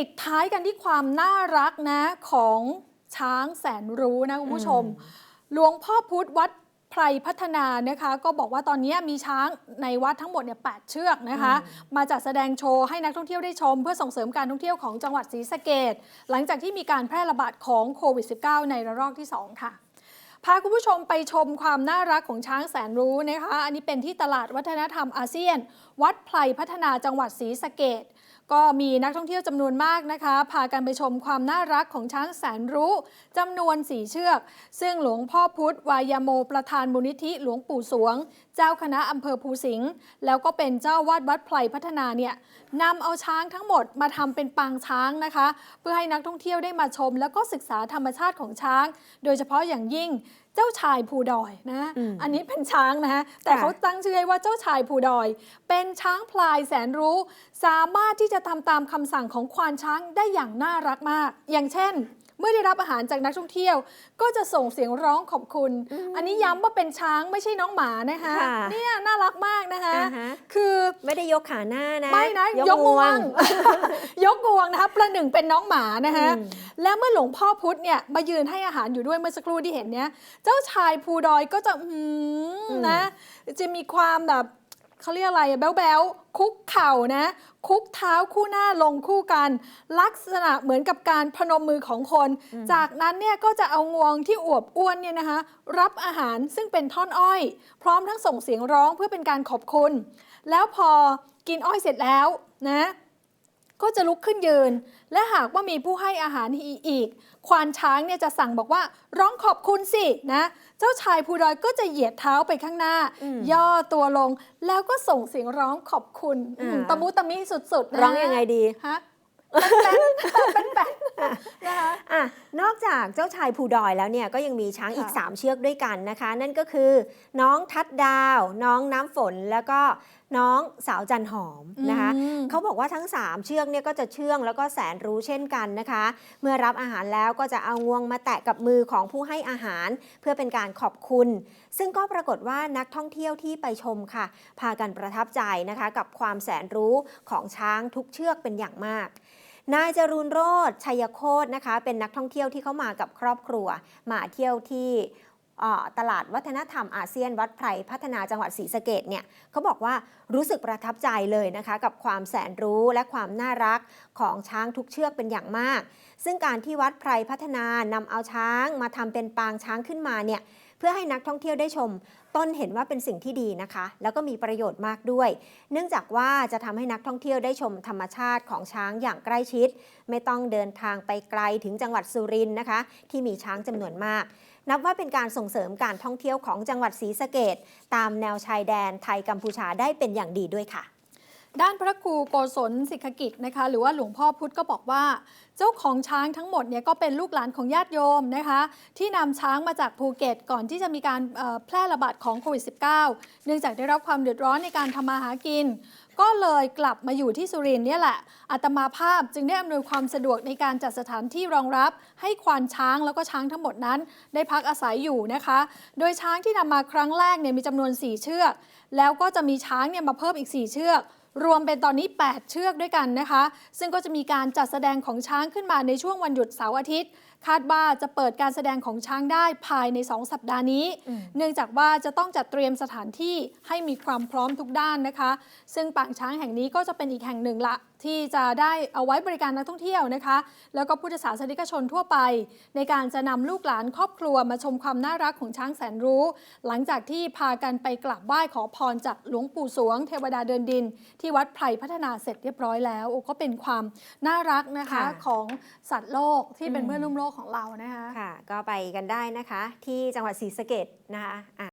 ปิดท้ายกันที่ความน่ารักนะของช้างแสนรู้นะคุณผู้ชม หลวงพ่อพุธวัดไพรพัฒนานะคะ ก็บอกว่าตอนนี้มีช้างในวัดทั้งหมดเนี่ยแเชือกนะคะ มาจัดแสดงโชว์ให้นักท่องเที่ยวได้ชม เพื่อส่งเสริมการท่องเที่ยวของจังหวัดศรีสะเกดหลังจากที่มีการแพร่ระบาดของโควิด -19 ในระลอกที่ 2 ค่ะ พาคุณผู้ชมไปชมความน่ารักของช้างแสนรู้นะคะ อันนี้เป็นที่ตลาดวัฒนธรรมอาเซียน วัดไพรพัฒนาจังหวัดศรีสะเกดก็มีนักท่องเที่ยวจำนวนมากนะคะ พากันไปชมความน่ารักของช้างแสนรู้จำนวนสี่เชือก ซึ่งหลวงพ่อพุธวายโมประธานมูลนิธิหลวงปู่สวง จ้าคณะอำเภอภูสิงห์แล้วก็เป็นเจ้าวาดวัดไพรพัฒนาเนี่ยนำเอาช้างทั้งหมดมาทำเป็นปางช้างนะคะ เพื่อให้นักท่องเที่ยวได้มาชม แล้วก็ศึกษาธรรมชาติของช้าง โดยเฉพาะอย่างยิ่งเจ้าชายภูดอยนะอืมอันนี้เป็นช้างนะฮะ แต่ค่ะเขาตั้งชื่อให้ว่าเจ้าชายภูดอย เป็นช้างพลายแสนรู้ สามารถที่จะทำตามคำสั่งของควานช้างได้อย่างน่ารักมาก อย่างเช่น เมื่อได้รับอาหารจากนักท่องเที่ยว ก็จะส่งเสียงร้องขอบคุณ อันนี้ย้ำว่าเป็นช้างไม่ใช่น้องหมานะคะค่ะเนี่ยน่ารักมากนะคะ อ่าฮะ คือไม่ได้ยกขาหน้านะไม่นะยกงวง ยกงวงนะคะประหนึ่งเป็นน้องหมานะคะ อืม แล้วเมื่อหลวงพ่อพุธเนี่ยมายืนให้อาหารอยู่ด้วยเมื่อสักครู่ที่เห็นเนี้ยเจ้าชายภูดอยก็จะอืมนะ จะมีความแบบ เขาเรียกอะไรอะแบ๊วๆ คุกเข่านะ คุกเท้าคู่หน้าลงคู่กัน ลักษณะเหมือนกับการพนมมือของคน จากนั้นเนี่ยก็จะเอางวงที่อวบอ้วนเนี่ยนะคะ รับอาหารซึ่งเป็นท่อนอ้อย พร้อมทั้งส่งเสียงร้องเพื่อเป็นการขอบคุณ แล้วพอกินอ้อยเสร็จแล้วนะ ก็จะลุกขึ้นยืน และหากว่ามีผู้ให้อาหารอีก ควานช้างเนี่ยจะสั่งบอกว่าร้องขอบคุณสินะ เจ้าชายภูดอยก็จะเหยียดเท้าไปข้างหน้าอืมย่อตัวลงแล้วก็ส่งเสียงร้องขอบคุณอ่าอืมตะมุตะมิสุดๆนะร้องยังไงดีฮะแป๊นๆแป๊นๆ นะคะอะนอกจากเจ้าชายภูดอยแล้วเนี่ยก็ยังมีช้างอีก ค่ะ 3 เชือกด้วยกันนะคะ นั่นก็คือน้องทัดดาว น้องน้ำฝนแล้วก็น้องสาวจันหอมนะคะ อืม เขาบอกว่าทั้ง 3 เชือกเนี่ยก็จะเชื่องแล้วก็แสนรู้เช่นกันนะคะ เมื่อรับอาหารแล้วก็จะเอางวงมาแตะกับมือของผู้ให้อาหาร เพื่อเป็นการขอบคุณ ซึ่งก็ปรากฏว่านักท่องเที่ยวที่ไปชมค่ะ พากันประทับใจนะคะ กับความแสนรู้ของช้างทุกเชือกเป็นอย่างมาก นายจรูนโรธชัยโคตรนะคะ เป็นนักท่องเที่ยวที่เขามากับครอบครัว มาเที่ยวที่ตลาดวัฒนธรรมอาเซียนวัดไพรพัฒนาจังหวัดศรีสะเกดเนี่ยเขาบอกว่ารู้สึกประทับใจเลยนะคะ กับความแสนรู้และความน่ารักของช้างทุกเชือกเป็นอย่างมาก ซึ่งการที่วัดไพรพัฒนานำเอาช้างมาทำเป็นปางช้างขึ้นมาเนี่ย เพื่อให้นักท่องเที่ยวได้ชม ต้นเห็นว่าเป็นสิ่งที่ดีนะคะ แล้วก็มีประโยชน์มากด้วย เนื่องจากว่าจะทำให้นักท่องเที่ยวได้ชมธรรมชาติของช้างอย่างใกล้ชิด ไม่ต้องเดินทางไปไกลถึงจังหวัดสุรินทร์นะคะ ที่มีช้างจำนวนมาก นับว่าเป็นการส่งเสริมการท่องเที่ยวของจังหวัดศรีสะเกดตามแนวชายแดนไทยกัมพูชาได้เป็นอย่างดีด้วยค่ะ ด้านพระครูโกศลสิกขกิจนะคะ หรือว่าหลวงพ่อพุธก็บอกว่า เจ้าของช้างทั้งหมดเนี่ยก็เป็นลูกหลานของญาติโยมนะคะ ที่นำช้างมาจากภูเก็ตก่อนที่จะมีการแพร่ระบาดของโควิด -19 เนื่องจากได้รับความเดือดร้อนในการทำมาหากิน ก็เลยกลับมาอยู่ที่สุรินทร์เนี่ยแหละอาตมาภาพจึงได้อำนวยความสะดวกในการจัดสถานที่รองรับ ให้ควานช้างแล้วก็ช้างทั้งหมดนั้น ได้พักอาศัยอยู่นะคะ โดยช้างที่นำมาครั้งแรกเนี่ยมีจำนวน 4 เชือก แล้วก็จะมีช้างเนี่ยมาเพิ่มอีก 4 เชือก รวมเป็นตอนนี้ 8 เชือกด้วยกันนะคะ ซึ่งก็จะมีการจัดแสดงของช้างขึ้นมาในช่วงวันหยุดเสาร์อาทิตย์ คาดว่าจะเปิดการแสดงของช้างได้ภายใน 2 สัปดาห์นี้อืมเนื่องจากว่าจะต้องจัดเตรียมสถานที่ให้มีความพร้อมทุกด้านนะคะ ซึ่งปางช้างแห่งนี้ก็จะเป็นอีกแห่งหนึ่งละที่จะได้เอาไว้บริการนักท่องเที่ยวนะคะ แล้วก็พุทธศาสนิกชนทั่วไป ในการจะนำลูกหลานครอบครัวมาชมความน่ารักของช้างแสนรู้ หลังจากที่พากันไปกราบไหว้ขอพรจากหลวงปู่สวง เทวดาเดินดิน ที่วัดไพรพัฒนาเสร็จเรียบร้อยแล้วโอ้ก็เป็นความน่ารักนะคะค่ะของสัตว์โลกที่เป็นอืมเพื่อนร่วมโลกของเรานะคะ ค่ะ ก็ไปกันได้นะคะ ที่จังหวัดศรีสะเกดนะคะอะ